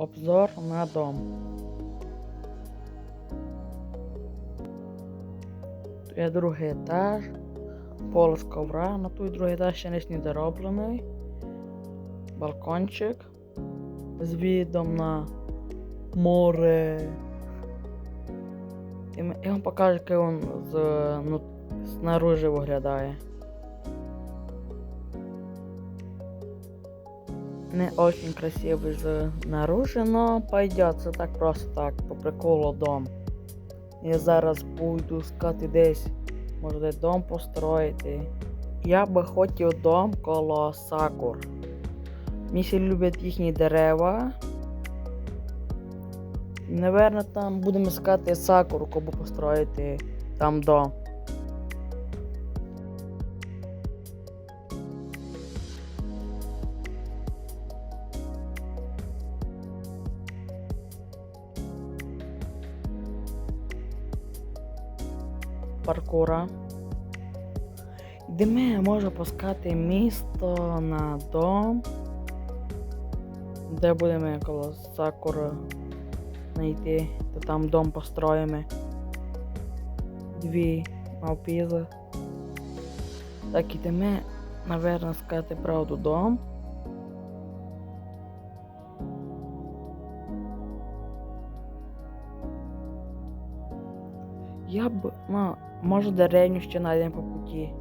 Обзор на дом. Тут є другий етаж. Пол з ковра, на той другий етаж ще не недороблений. Балкончик з відом на море. І я вам покажу, як він з, ну, снаружи виглядає. Не очень красивый знаружи, но пойдет. Це так просто так, по приколу дом. Я зараз буду скати десь, може дом построїти. Я би хотів дом коло сакур. Ще люблять їхні дерева. Наверно, там будемо искати сакуру, кому построїти там дом. Паркура. Йдемо, може пускати місто на дом. Де будемо коло сакури знайти, то там дом построїмо. Дві мавпізи. Так ідемо, наверно, сказати правду дом. Я б, ну, може деревню ще знайдемо по путі.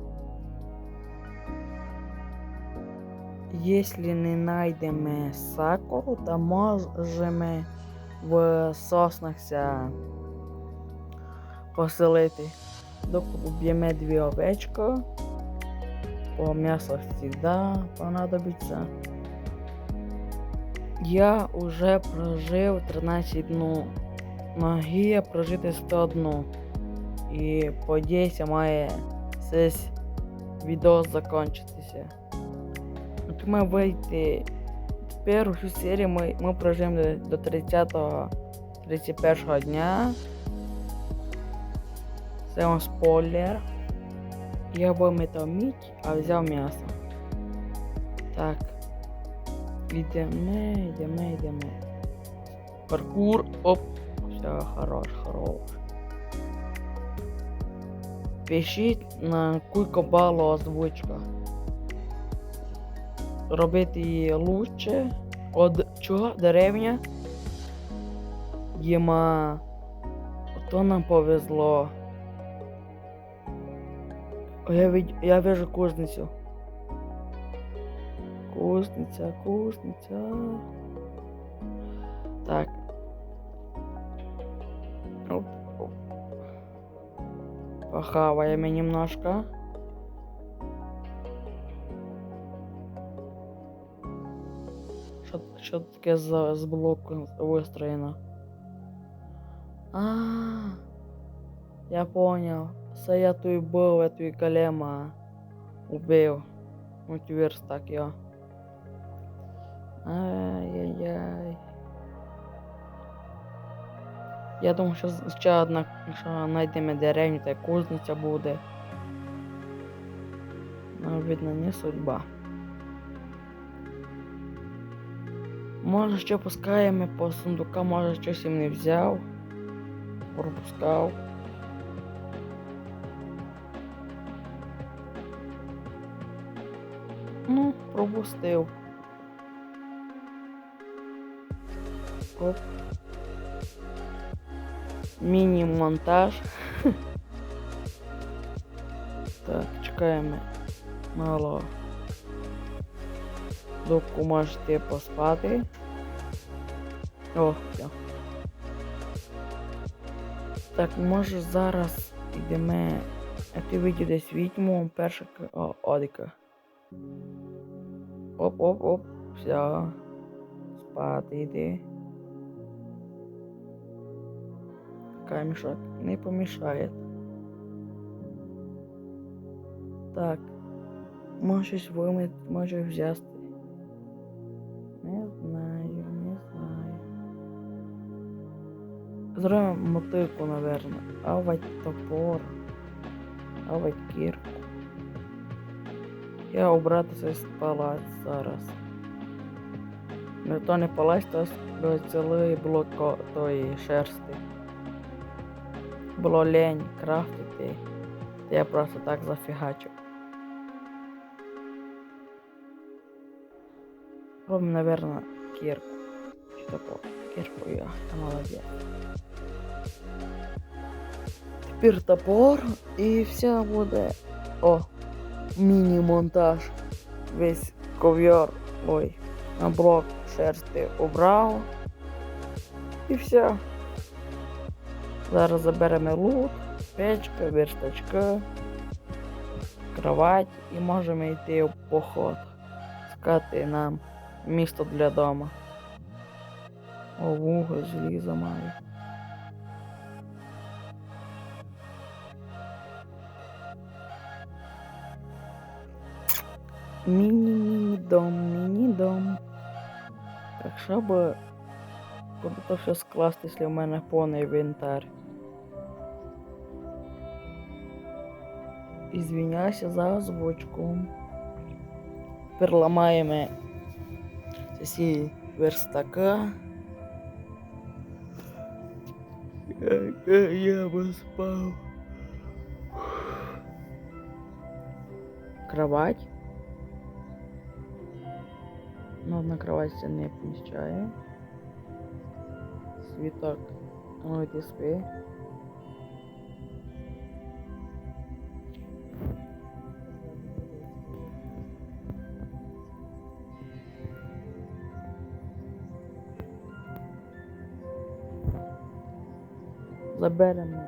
Если не знайдемо сакуру, то можемо в соснахся поселити. Доки уб'ємо дві овечки. По м'ясо завжди понадобиться. Я уже прожив 13 днів. Магія прожити 101. І подійся має цей відео закінчитися. От ми вийти першу серію ми, ми проживемо до 30-го 31 дня. Це вам спойлер. Я був метаміть, а взяв м'ясо. Так. Йдемо, йдемо, йдемо. Паркур. Оп. Все, хорош, хорош. Пишіть на кулько балу озвучка. Робити її лучше. От чого деревня? Єма. Ото нам повезло. Я, від... я вижу кузницю. Кузниця, кузниця. Так. Оп. Похаваем немножко. Що, що таке з, з блоку вистроєно? А, я понял. Це я той був, я той голема убив. Мультиверс я. Ай-яй-яй. Я думаю, що ще одна, що знайдемо деревню, та кузниця буде. Ну, видно, не судьба. Може, ще пускаємо по сундукам, може щось їм не взяв. Пропускав. Ну, пропустив. Оп. Міні-монтаж. так, чекаємо. Мало. Доку можете поспати. О, все. Так, може зараз йдемо. А ти вийди десь відьму, перша о, Одика. Оп-оп-оп. Все. Спати йди. Камішок не помішає. Так. Може щось вимити, може взяти. Не знаю, не знаю. Зробимо мотику, наверно. Авать топор. Авать кірку. Я обратися з палац зараз. Не то не полезь, то цілий блок тої шерсти. Було лень крафтити. то Я просто так зафігачив. Робимо, наверное, кірку. Чи тако? Кірку я, я молодець. Тепер топор і все буде. О, міні-монтаж. Весь ковьор. Ой, на блок шерсти убрав. І все. Зараз заберемо лут, печка, верстачка, кровать і можемо йти в поход. Скати нам місто для дома. О, вуголь, желізо маю. Міні-міні-дом, міні-дом. Так, щоб куди то все скласти, якщо в мене повний інвентар. Ізвиняюся за озвучку. Тепер ламаємо ці верстака. Я би спав. Кровать. Ну, на кровать це не поміщає. Світок. Ну, йди спи. Заберемо.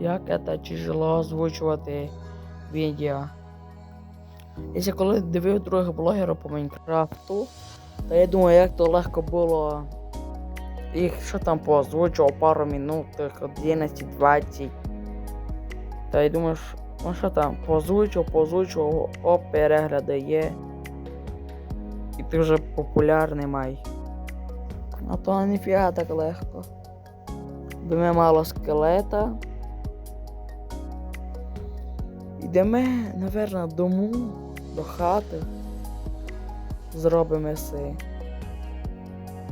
Як це тяжело озвучувати відео. Якщо коли дивив других блогерів по Майнкрафту, то я думаю, як то легко було їх що там поозвучував пару минут, 11-20. Та й думаєш, ну що там, поозвучував, поозвучував, оп, перегляди є. І ти вже популярний май. А то ніфіга так легко. Йдемо мало скелета. Йдемо, напевно, дому, до хати. Зробимо си.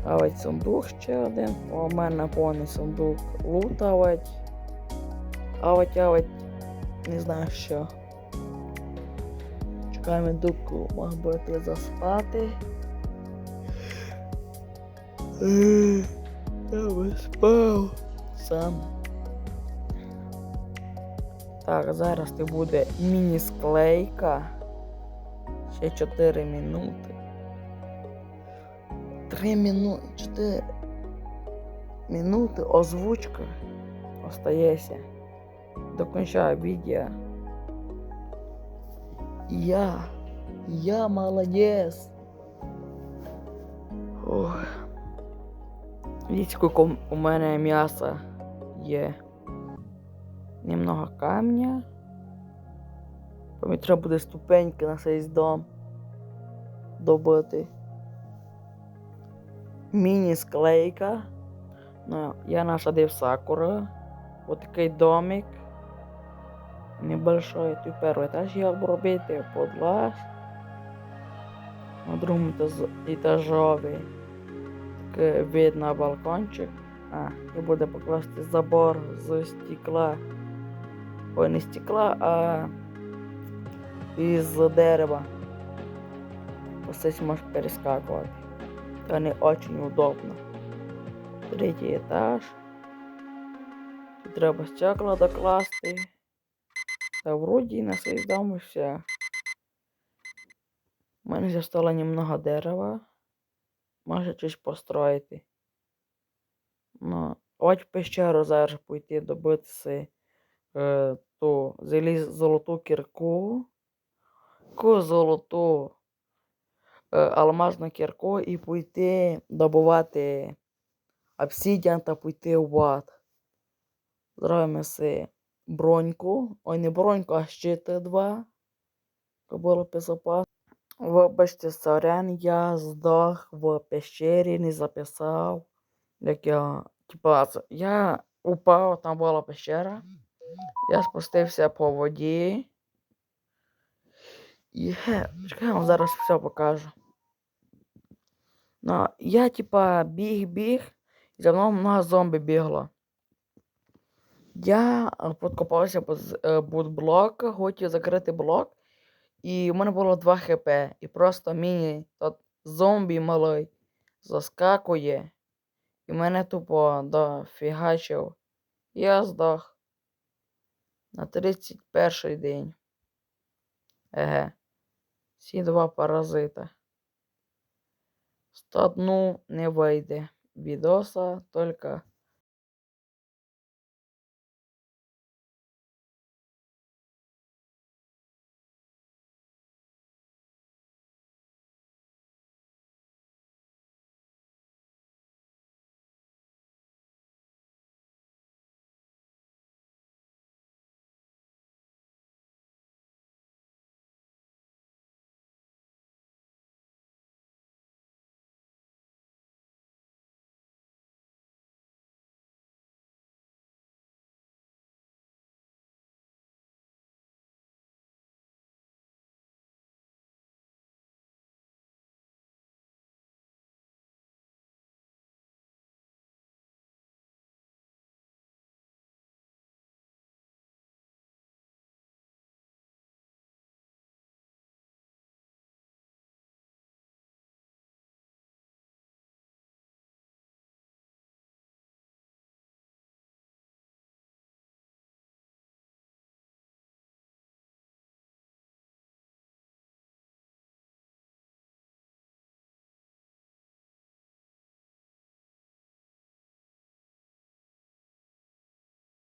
Авать сундук ще один. У мене повний сундук лутавать. Авать, авать, не знаю що. Чекаємо дубку, мав бути заспати. Я би спав сам. Так, зараз ти буде міні-склейка. Ще 4 минути. 3 минути. 4 минути озвучка. Остається. Докончаю відео. Я. Я молодец. Ох. Видите, сколько у мене м'яса є. Немного камня. Мені треба буде ступеньки на цей дом добити. Міні-склейка. Ну, я насадив сакуру. Вот такий домик. Небольшой. Тут перший етаж я обробити подлаз. На другому етаж- етажові. Так вид на балкончик. А, і буде покласти забор з стекла. Ой, не стекла, а із дерева. Ось можеш перескакувати. Та не очень удобно. Третій етаж. Тут треба стекла докласти. Та вроді на цей дом і все. У мене вже стало немного дерева. Може щось построїти. Ну, от пещеру зараз пойти добитися е, ту заліз, золоту кірку. Ку золоту е, алмазну кірку і пойти добувати обсидіан та пойти в ад. Зробимо броньку. Ой, не броньку, а щити два. Щоб було безопасно. Вибачте, сорян, я здох в пещері, не записав. Як я. Типа, я упав, там була пещера. Я спустився по воді. І чекай, я вам зараз все покажу. Ну, я, типа, біг-біг, і за мною много зомбі бігло. Я подкопався під е, під блок, хотів закрити блок, і в мене було 2 хп. І просто міні тот зомбі малий заскакує. І мене тупо дофігачив. Я здох. На 31 день. Еге. Всі два паразита. 101 не вийде. Відоса тільки